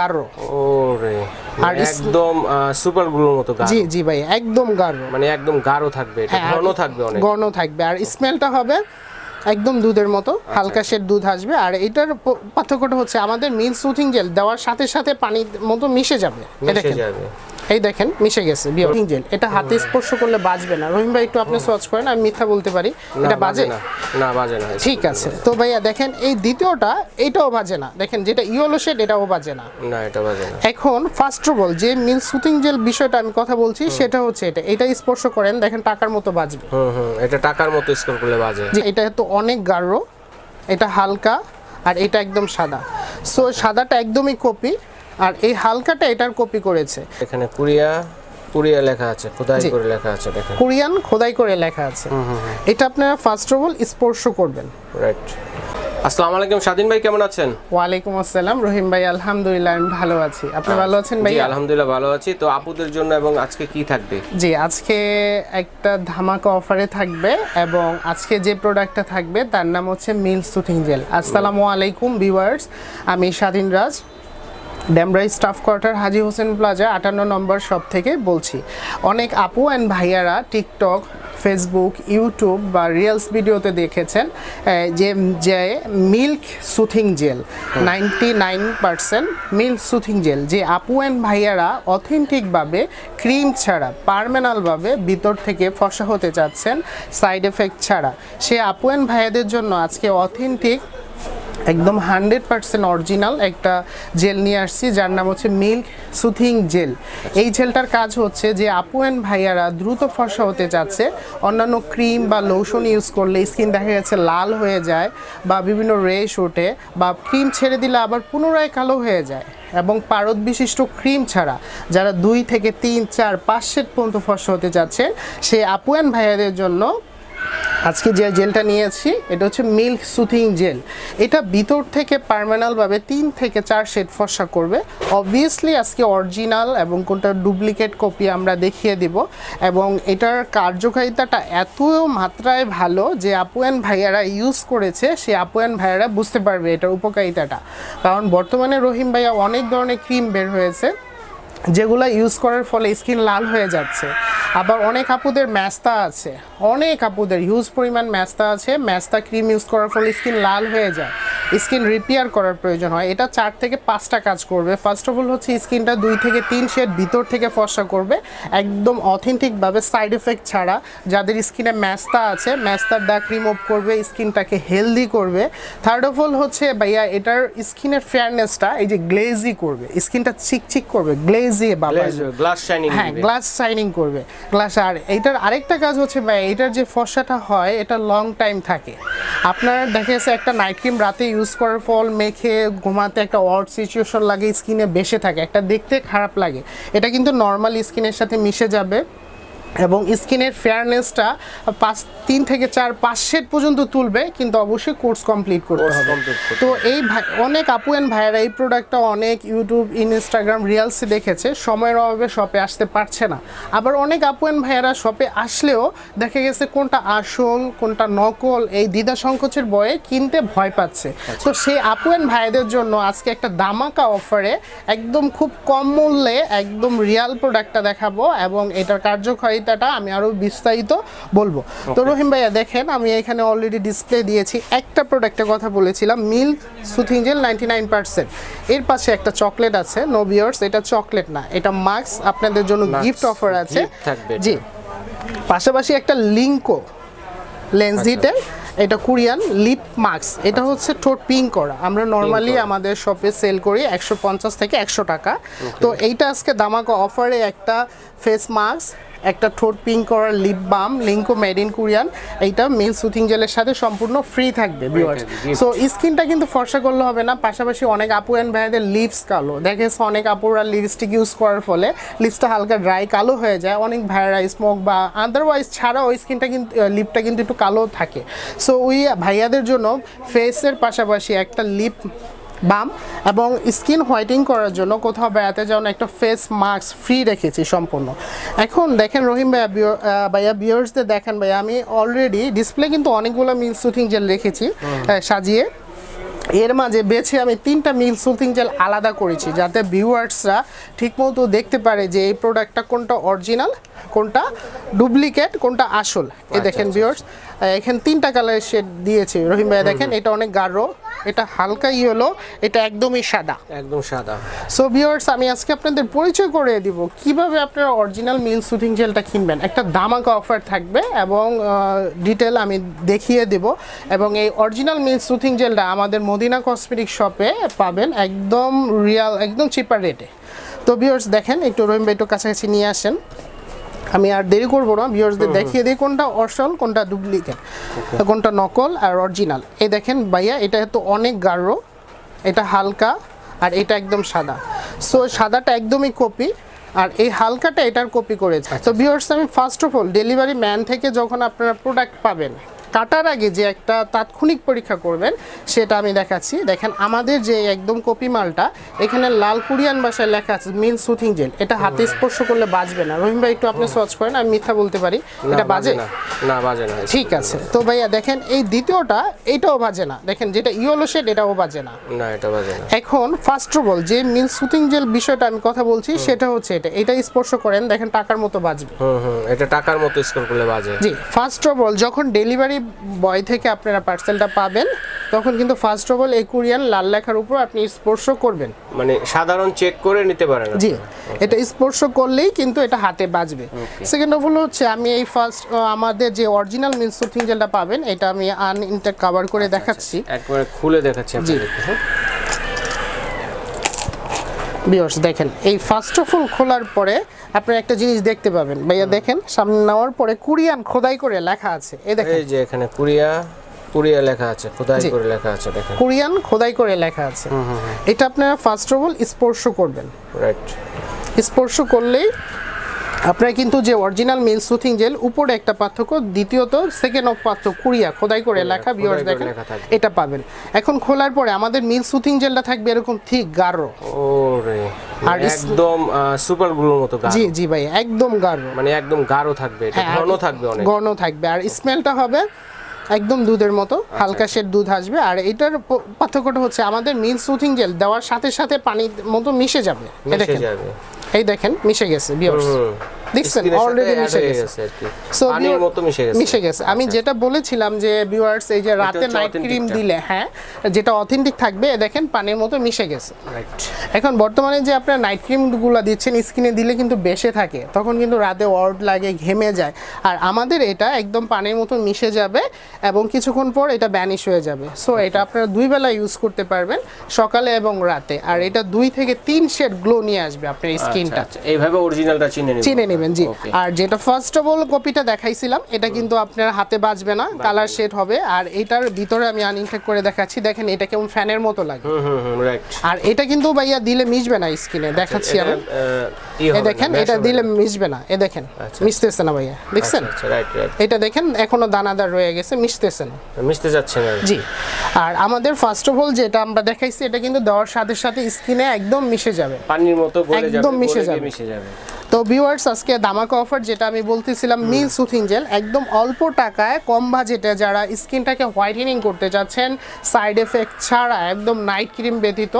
গাঢ়। ওরে একদম সুপার গ্লুর মতো জি জি ভাই একদম গাঢ়। মানে একদম গাঢ় থাকবে এটা হ্যাঁ, ঘন থাকবে অনেক। ঘন থাকবে। আর স্মেলটা হবে একদম দুধের মতো আচ্ছা, হালকা শেড দুধ আসবে। আর এটার পার্থক্যটা হচ্ছে আমাদের মিল সুথিং জেল দেওয়ার সাথে সাথে পানির মতো মিশে যাবে মিশে যাবে। এই দেখেন মিশে গেছে সুথিং জেল এটা হাতে স্পর্শ করলে বাজবে না। রহিম ভাই একটু আপনি সোয়াচ করেন আমি মিথ্যা বলতে পারি। এটা বাজে না। না বাজে না। ঠিক আছে। তো ভাইয়া দেখেন এই দ্বিতীয়টা এটাও বাজে না। দেখেন যেটা ইয়েলো শেড এটাও বাজে না। না এটা বাজে না। এখন ফার্স্ট অফ অল যে মিল সুথিং জেল বিষয়টা আমি কথা বলছি সেটা হচ্ছে এটা। এটা স্পর্শ করেন দেখেন টাকার মতো বাজবে। হুম হুম এটা টাকার মতো স্কোর করলে বাজে। এটা তো অনেক গাঢ় এটা হালকা আর এটা একদম সাদা। সো সাদাটা একদমই কপি। আর এই হালকাটা এটার কপি করেছে। এখানে কুরিয়া কুরিয়া লেখা আছে খোদাই করে লেখা আছে দেখেন। কোরিয়ান খোদাই করে লেখা আছে। এটা আপনারা ফার্স্ট অফ অল স্পর্শ করবেন। রাইট আসসালামু আলাইকুম স্বাধীন ভাই কেমন আছেন? ওয়ালাইকুম আসসালাম রহিম ভাই আলহামদুলিল্লাহ আমি ভালো আছি। আপনি ভালো আছেন ভাই জি আলহামদুলিল্লাহ ভালো আছি। তো আপুদের জন্য এবং আজকে কি থাকবে? জি আজকে একটা ধামাকা অফারে থাকবে এবং আজকে যে প্রোডাক্টটা থাকবে তার নাম হচ্ছে মিল সুথিং জেল। আসসালামু আলাইকুম ভিউয়ার্স আমি Swadhin Raj. Dhamrai staff quarter Haji Hossain plaza আটান্ন নম্বর শপ থেকে বলছি, অনেক আপু অ্যান্ড ভাইয়ারা টিকটক ফেসবুক ইউটিউব বা রিলস ভিডিওতে দেখেছেন যে যে milk soothing gel ninety nine percent milk soothing gel যে আপু অ্যান্ড ভাইয়ারা অথেন্টিকভাবে ক্রিম ছাড়া পারমেনালভাবে ভিতর থেকে ফসা হতে চাচ্ছেন সাইড এফেক্ট ছাড়া। সে আপু অ্যান্ড ভাইয়াদের জন্য আজকে অথেন্টিক একদম হান্ড্রেড পার্সেন্ট অরিজিনাল একটা জেল নিয়ে আসছি, যার নাম হচ্ছে মিল্ক সুথিং জেল। এই জেলটার কাজ হচ্ছে যে আপু অ্যান্ড ভাইয়ারা দ্রুত ফসা হতে চাচ্ছে অন্যান্য ক্রিম বা লোশন ইউজ করলে স্কিন দেখা যাচ্ছে লাল হয়ে যায় বা বিভিন্ন রেশ ওঠে বা ক্রিম ছেড়ে দিলে আবার পুনরায় কালো হয়ে যায়। এবং পারদ বিশিষ্ট ক্রিম ছাড়া যারা দুই থেকে তিন, চার, পাঁচ সেট পর্যন্ত ফসা হতে যাচ্ছে, সে আপু অ্যান্ড ভাইয়াদের জন্য আজকে যে জেলটা নিয়েছি, এটা হচ্ছে মিল্ক সুথিং জেল। এটা ভিতর থেকে পার্মানালভাবে তিন থেকে চার শেড ফসা করবে। অবভিয়াসলি আজকে অরিজিনাল এবং কোনটা ডুপ্লিকেট কপি আমরা দেখিয়ে দিব। এবং এটার কার্যকারিতাটা এত মাত্রায় ভালো যে আপু অ্যান্ড ভাইয়ারা ইউজ করেছে, সে আপু অ্যান্ড ভাইয়ারা বুঝতে পারবে এটার উপকারিতাটা। কারণ বর্তমানে রহিম ভাইয়া অনেক ধরনের ক্রিম বের হয়েছে। যেগুলো ইউজ করার ফলে স্কিন লাল হয়ে যাচ্ছে। আবার অনেক আপুদের ম্যাস্তা আছে। অনেক আপুদের হিউজ পরিমাণ ম্যাস্তা আছে। ম্যাস্তা ক্রিম ইউজ করার ফলে স্কিন লাল হয়ে যায়। স্কিন রিপেয়ার করার প্রয়োজন হয়। এটা চার থেকে পাঁচটা কাজ করবে। ফার্স্ট অফ অল হচ্ছে স্কিনটা দুই থেকে তিন শেড ভিতর থেকে ফর্সা করবে। একদম অথেন্টিকভাবে সাইড এফেক্ট ছাড়া যাদের স্কিনে ম্যাস্তা আছে, ম্যাস্তার দাগ রিমুভ করবে স্কিনটাকে হেলদি করবে। থার্ড অফ অল হচ্ছে ভাইয়া, এটার স্কিনের ফেয়ারনেসটা এই যে গ্লেজি করবে। স্কিনটা চিকচিক করবে গ্লেজি বাবা গ্লাস শাইনিং হ্যাঁ গ্লাস শাইনিং করবে। গ্লাস আর আরেকটা কাজ হচ্ছে ভাই এটার যে ফসাটা হয় এটা লং টাইম থাকে। আপনার দেখা যাচ্ছে একটা নাইট ক্রিম রাতে ইউজ করার ফল মেখে ঘুমাতে একটা অড সিচুয়েশন লাগে স্কিনে বেসে থাকে একটা দেখতে খারাপ লাগে। এটা কিন্তু নর্মাল স্কিনের সাথে মিশে যাবে। এবং স্কিনের ফেয়ারনেসটা পাঁচ তিন থেকে চার পাঁচ শেড পর্যন্ত তুলবে কিন্তু অবশ্যই কোর্স কমপ্লিট করতে হবে। তো এই অনেক আপু অ্যান্ড ভাইয়েরা এই প্রোডাক্টটা অনেক ইউটিউব ইনস্টাগ্রাম রিলসে দেখেছে সময়ের অভাবে শপে আসতে পারছে না। আবার অনেক আপু অ্যান্ড ভাইয়েরা শপে আসলেও দেখা গেছে কোনটা আসল কোনটা নকল এই দ্বিধা সংকোচের বয়ে কিনতে ভয় পাচ্ছে। তো সেই আপু অ্যান্ড ভাইদের জন্য আজকে একটা দামাকা অফারে একদম খুব কম মূল্যে একদম রিয়াল প্রোডাক্টটা দেখাবো এবং এটার কার্যকারিতাটা আমি আরও বিস্তারিত বলব। তো রহিম ভাইয়া দেখেন আমি এখানে অলরেডি ডিসপ্লে দিয়েছি। একটা প্রোডাক্টের কথা বলেছিলাম milk soothing gel ninety nine percent এর পাশে একটা চকলেট আছে নো বিয়ার্স এটা চকলেট না এটা মাস্ক আপনাদের জন্য গিফট অফার আছে। জি। পাশাপাশি একটা লিঙ্কো লেন্সিটের এটা কোরিয়ান লিপ মাস্ক এটা হচ্ছে ঠোঁট পিঙ্ক করা। আমরা নর্মালি আমাদের শপে সেল করি একশো পঞ্চাশ থেকে একশো টাকা। তো এইটা আজকে দামাকা অফারে একটা ফেস মাস্ক একটা ঠোঁট পিঙ্ক করার lip balm লিঙ্কো made in Korean এইটা মিল সুথিং জেলের সাথে সম্পূর্ণ ফ্রি থাকবে ভিউয়ার্স সো স্কিনটা কিন্তু ফর্সা করলে হবে না পাশাপাশি অনেক আপু অ্যান্ড ভাইয়াদের লিপস কালো। দেখেছে অনেক আপুরা লিপস্টিক ইউজ করার ফলে লিপসটা হালকা ড্রাই কালো হয়ে যায় অনেক ভাইয়ারা স্মোক বা আদারওয়াইজ ছাড়া ওই স্কিনটা কিন্তু লিপটা কিন্তু একটু কালো থাকে। সো ওই ভাইয়াদের জন্য ফেসের পাশাপাশি একটা লিপ বাম এবং স্কিন হোয়াইটিং করার জন্য কোথাও বেড়াতে যাওয়ার একটা ফেস মাস্ক ফ্রি রেখেছি সম্পূর্ণ। এখন দেখেন রহিম ভাইয়া ভাইয়া বিয়ার্সদের দেখেন ভাইয়া আমি অলরেডি ডিসপ্লে কিন্তু অনেকগুলো মিল সুথিং জেল রেখেছি সাজিয়ে। এর মাঝে বেছে আমি তিনটা মিল সুথিং জেল আলাদা করেছি যাতে ভিউয়ার্সরা ঠিকমতো দেখতে পারে যে এই প্রোডাক্টটা কোনটা অরিজিনাল কোনটা ডুপ্লিকেট কোনটা আসল। এ দেখেন ভিউয়ার্স এখানে তিনটা কালারের শেড দিয়েছি। রহিম ভাই দেখেন এটা অনেক গাঢ়। এটা হালকা ইয়েলো এটা একদমই সাদা। একদম সাদা। সো ভিউয়ার্স আমি আজকে আপনাদের পরিচয় করে দিব কীভাবে আপনারা অরিজিনাল মিল সুথিং জেলটা কিনবেন। একটা দামাকা অফার থাকবে এবং ডিটেল আমি দেখিয়ে দেব এবং এই অরিজিনাল মিল সুথিং জেলটা আমাদের মদিনা কসমেটিক শপে পাবেন একদম রিয়াল একদম চিপার রেটে তো ভিউয়ার্স দেখেন একটু রহিম ভাই একটু কাছাকাছি নিয়ে আসেন। আমি আর দেরি করব না ভিউয়ার্সদের দেখিয়ে দিই কোনটা অসল কোনটা ডুপ্লিকেট কোনটা নকল আর অরিজিনাল এই দেখেন ভাইয়া এটা তো অনেক গাঢ় এটা হালকা আর এটা একদম সাদা। সো সাদাটা একদমই কপি আর এই হালকাটা এটার কপি করেছে। তো ভিউয়ার্স আমি first of all delivery man থেকে যখন আপনারা প্রোডাক্ট পাবেন কাটার আগে যে একটা তাৎক্ষণিক পরীক্ষা করবেন সেটা আমি দেখাচ্ছি। দেখেন আমাদের যে একদম কপি মালটা এখানে লাল কোরিয়ান ভাষায় লেখা আছে মিন সুথিং জেল। এটা হাতে স্পর্শ করলে বাজবে না। রহিম ভাই একটু আপনি সোয়াচ করেন আমি মিথ্যা বলতে পারি। এটা বাজে না। না বাজে না। ঠিক আছে। তো ভাইয়া দেখেন এই দ্বিতীয়টা এটাও বাজে না। দেখেন যেটা ইয়েলো শেড এটাও বাজে না। না এটা বাজে না। এখন ফার্স্ট অফ অল যে মিল সুথিং জেল বিষয়টা আমি কথা বলছি সেটা হচ্ছে এটা। এটা স্পর্শ করেন দেখেন টাকার মতো বাজবে। হুম হুম এটা টাকার মতো স্কোর করলে বাজে। জি ফার্স্ট অফ অল যখন ডেলিভারি বয় থেকে আপনারা পার্সেলটা পাবেন তখন কিন্তু ফার্স্ট অফ অল এই কুরিয়ান লাল লেখার উপর আপনি স্পর্শ করবেন। মানে সাধারণ চেক করে নিতে পারেন জি এটা স্পর্শ করলেই কিন্তু এটা হাতে বাজবে। সেকেন্ড অফ অল হচ্ছে আমি এই ফার্স্ট আমাদের যে অরিজিনাল অফ জেলটা পাবেন এটা আমি আনইনটেক কভার করে দেখাচ্ছি। একবার খুলে দেখাচ্ছি আপনাদেরকে ভিউয়ার্স দেখেন এই ফার্স্ট অফ অল খোলার পরে আপনি একটা জিনিস দেখতে পাবেন। ভাইয়া দেখেন সামনে নেওয়ার পরে কুরিয়ান খোদাই করে লেখা আছে। এই দেখেন। এই যে এখানে কুরিয়া কুরিয়া লেখা আছে খোদাই করে লেখা আছে দেখেন। কোরিয়ান খোদাই করে লেখা আছে। এটা আপনারা ফার্স্ট অফ অল স্পর্শ করবেন। রাইট স্পর্শ করলেই আপনারা কিন্তু যে অরিজিনাল মিল সুথিং জেল উপরে একটা পার্থক্য দ্বিতীয়ত সেকেন্ড অফ পার্থক্য কুরিয়া খোদাই করে লেখা ভিউয়ার্স দেখেন। এটা পাবেন। এখন খোলার পরে আমাদের মিল সুথিং জেলটা থাকবে এরকম ঠিক গাঢ়। ওরে আর মানে একদম সুপার গ্লুর মতো গাঢ়। জি জি ভাই একদম গাঢ়। মানে একদম গাঢ় থাকবে এটা হ্যাঁ, ঘন থাকবে অনেক। ঘন থাকবে আর স্মেলটা হবে একদম দুধের মতো হালকা শেড দুধ আসবে আর এটার পার্থক্যটা হচ্ছে আমাদের মিল সুথিং জেল দেওয়ার সাথে সাথে পানির মতো মিশে যাবে। এই মিশে দেখেন। যাবে। এই দেখেন মিশে গেছে ভিউয়ার্স হুম। দেখছেন অলরেডি মিশে গেছে। কি। পানির মতো মিশে গেছে। মিশে গেছে। আমি যেটা বলেছিলাম যে ভিউয়ার্স এই যে রাতে নাইট ক্রিম দিলে হ্যাঁ যেটা অথেন্টিক থাকবে দেখেন পানির মতো মিশে গেছে। রাইট এখন বর্তমানে যে আপনার নাইট ক্রিমগুলো দিচ্ছেন স্কিনে দিলে কিন্তু বেশে থাকে। তখন কিন্তু রাতে ওয়ার্ড লাগে ঘেমে যায়। আর আমাদের এটা একদম পানির মতো মিশে যাবে এবং কিছুক্ষণ পর এটা ব্যানিশ হয়ে যাবে। সো এটা আপনারা দুই বেলা ইউজ করতে পারবেন সকালে এবং রাতে। আর এটা দুই থেকে তিন শেড গ্লো নিয়ে আসবে আপনার স্কিনটা আচ্ছা। এইভাবে অরিজিনালটা চিনে চিনে নেবেন জি। আর যেটা ফার্স্ট অফ অল কপিটা দেখাইছিলাম এটা কিন্তু আপনার হাতে বাজবে না কালার শেড হবে। আর এটার ভিতরে আমি আনইনটেক করে দেখাচ্ছি দেখেন এটা কেমন ফ্যানের মতো লাগে। হুম হুম হুম রাইট আর এটা কিন্তু ভাইয়া দিলে মিশবে না স্কিনে দেখাচ্ছি আমি। এ দেখেন এটা দিলে মিশবে না এ দেখেন আচ্ছা। মিশতেছে না ভাইয়া দেখছেন? আচ্ছা রাইট এটা দেখেন এখনও দানাদার রয়ে গেছে মিশতেছে না। মিশতে যাচ্ছে না। জি। আর আমাদের ফার্স্ট অফ অল যেটা আমরা দেখাইছি এটা কিন্তু দেওয়ার সাথে সাথে স্কিনে একদম মিশে যাবে। পানির মতো গলে যাবে একদম মিশে যাবে। মিশে যাবে। তো ভিউয়ার্স আজকে দামাকা অফার যেটা আমি বলতেছিলাম মিল সুথিং জেল একদম অল্প টাকায় কম বাজেটে যারা স্কিনটাকে হোয়াইটেনিং করতে চাচ্ছেন সাইড এফেক্ট ছাড়া একদম নাইট ক্রিম ব্যতীত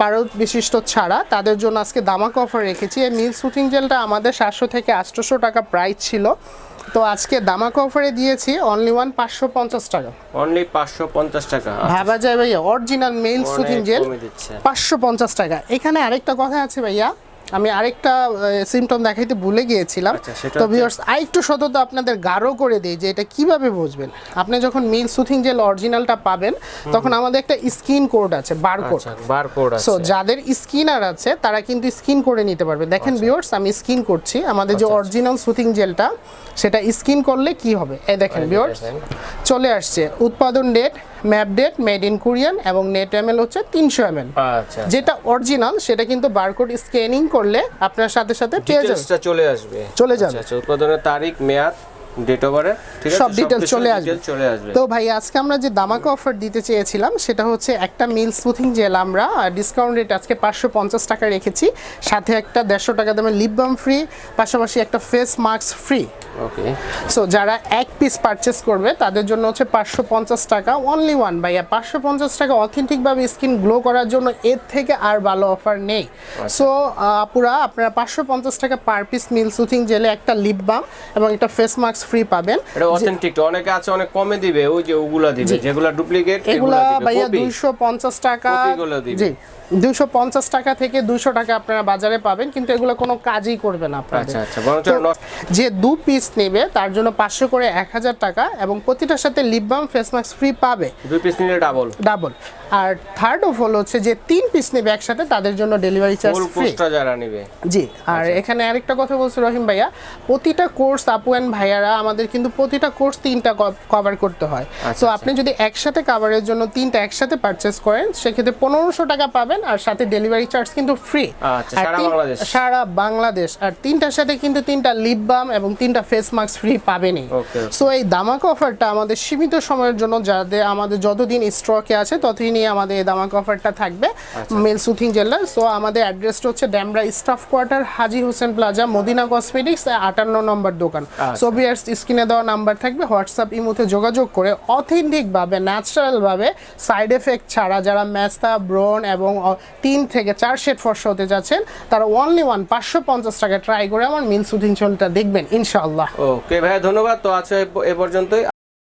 পারদ বিশিষ্ট ছাড়া তাদের জন্য আজকে দামাকা অফার রেখেছি। এই মিল সুথিং জেলটা আমাদের সাতশো থেকে আটশোশো টাকা প্রাইস ছিল। তো আজকে দামাকা অফারে দিয়েছি অনলি ওয়ান পাঁচশো পঞ্চাশ টাকা। অনলি পাঁচশো পঞ্চাশ টাকা ভাবা যায় ভাইয়া অরিজিনাল মেল সুথিং জেল পাঁচশো পঞ্চাশ টাকা। এখানে আরেকটা কথা আছে ভাইয়া আমি আরেকটা সিমটম দেখাইতে ভুলে গিয়েছিলাম। আচ্ছা, তো ভিউয়ার্স আরেকটু সতত আপনাদের গাঢ় করে দিই যে এটা কীভাবে বুঝবেন? আপনি যখন মিল সুথিং জেল অরিজিনালটা পাবেন তখন আমাদের একটা স্কিন কোড আছে বারকোড আচ্ছা বারকোড আছে। সো যাদের স্কিনার আছে তারা কিন্তু স্কিন করে নিতে পারবে। দেখেন ভিউয়ার্স আমি স্কিন করছি। আমাদের যে আচ্ছা, অরিজিনাল সুথিং জেলটা সেটা স্কিন করলে কি হবে? এই দেখেন ভিউয়ার্স চলে আসছে। উৎপাদন date map date made in Korean এবং নেট এমএল হচ্ছে তিনশো এমএল। আচ্ছা। যেটা অরিজিনাল সেটা কিন্তু বারকোড স্ক্যানিং করলে আপনার সাথে সাথে পেয়ে যাবে চলে আসবে। চলে যাবে। আচ্ছা, আচ্ছা উৎপাদনের তারিখ মেয়াদ ডেট ওভারে ঠিক আছে? সব ডিটেল চলে আসবে। চলে আসবে। তো ভাই আজকে আমরা যে দামাকা অফার দিতে চেয়েছিলাম সেটা হচ্ছে একটা মিল স্মুথিং জেল আমরা ডিসকাউন্ট রেট আজকে পাঁচশো পঞ্চাশ টাকা রেখেছি। সাথে একটা দেড়শো টাকা দামের লিপ বাম ফ্রি পাশাপাশি একটা face mask free okay so যারা এক পিস পারচেস করবে তাদের জন্য হচ্ছে পাঁচশো পঞ্চাশ টাকা অনলি ওয়ান ভাইয়া পাঁচশো পঞ্চাশ টাকা অথেন্টিকভাবে স্কিন গ্লো করার জন্য এর থেকে আর ভালো অফার নেই। সো আপুরা আপনারা পাঁচশো পঞ্চাশ টাকা পার পিস মিল সুথিং জেলে একটা লিপ বাম এবং একটা ফেস মাস্ক ফ্রি পাবেন। এটা অথেন্টিক অনেকে আছে অনেক কমে দিবে ওই যে ওগুলা দিবে যেগুলা ডুপ্লিকেট এগুলা ভাইয়া দিবে দুইশো পঞ্চাশ টাকা। কপিগুলো দিবে। জি। দুইশো পঞ্চাশ টাকা থেকে দুইশো টাকা আপনারা বাজারে পাবেন কিন্তু এগুলো কোনো কাজই করবে না আপনাদের। আচ্ছা আচ্ছা যে দু পিস নেবে তার জন্য পাঁচশো করে এক হাজার টাকা এবং প্রতিটার সাথে lip balm face mask free পাবে। দুই পিস নিলে ডাবল ডাবল আর থার্ড অফ হলো হচ্ছে যে তিন পিস নেবে একসাথে তাদের জন্য ডেলিভারি চার্জ ফুল ফ্রি যারা নেবে। জি আর এখানে আরেকটা কথা বলছে রহিম ভাইয়া প্রতিটা কোর্স আপু অ্যান্ড ভাইয়ারা আমাদের কিন্তু প্রতিটা কোর্স তিনটা কভার করতে হয়। তো আপনি যদি একসাথে কাভারের জন্য তিনটা একসাথে পারচেস করেন সেক্ষেত্রে পনেরোশো টাকা পাবেন আর সাথে ডেলিভারি চার্জ কিন্তু ফ্রি আচ্ছা, সারা বাংলাদেশ। আর তিনটার সাথে কিন্তু তিনটা লিপ বাম এবং তিনটা ফেস মাস্ক ফ্রি পাবেনই। সো এই দামাকা অফারটা আমাদের সীমিত সময়ের জন্য যাদের আমাদের যতদিন স্টকে আছে ততদিনই আমাদের এই দামাকা অফারটা থাকবে। মেল সুথিং জেলার সো আমাদের অ্যাড্রেসটা হচ্ছে Dhamrai staff quarter Haji Hossain plaza Madina cosmetics আটান্ন নম্বর দোকান। সো বিয়ার্স স্ক্রিনে দেওয়া নাম্বার থাকবে হোয়াটসঅ্যাপ ইমোতে যোগাযোগ করে অথেন্টিকভাবে ন্যাচারালভাবে সাইড এফেক্ট ছাড়া যারা ম্যাস্তা ব্রন এবং তিন থেকে চার শেড ফর্সা হতে যাচ্ছেন। তারা অনলি ওয়ান পাঁচশো পঞ্চাশ টাকা ট্রাই করে আমার মিল সুদিন চলটা দেখবেন, ইনশাআল্লাহ। ওকে ভাই ধন্যবাদ। তো আছে এ পর্যন্তই।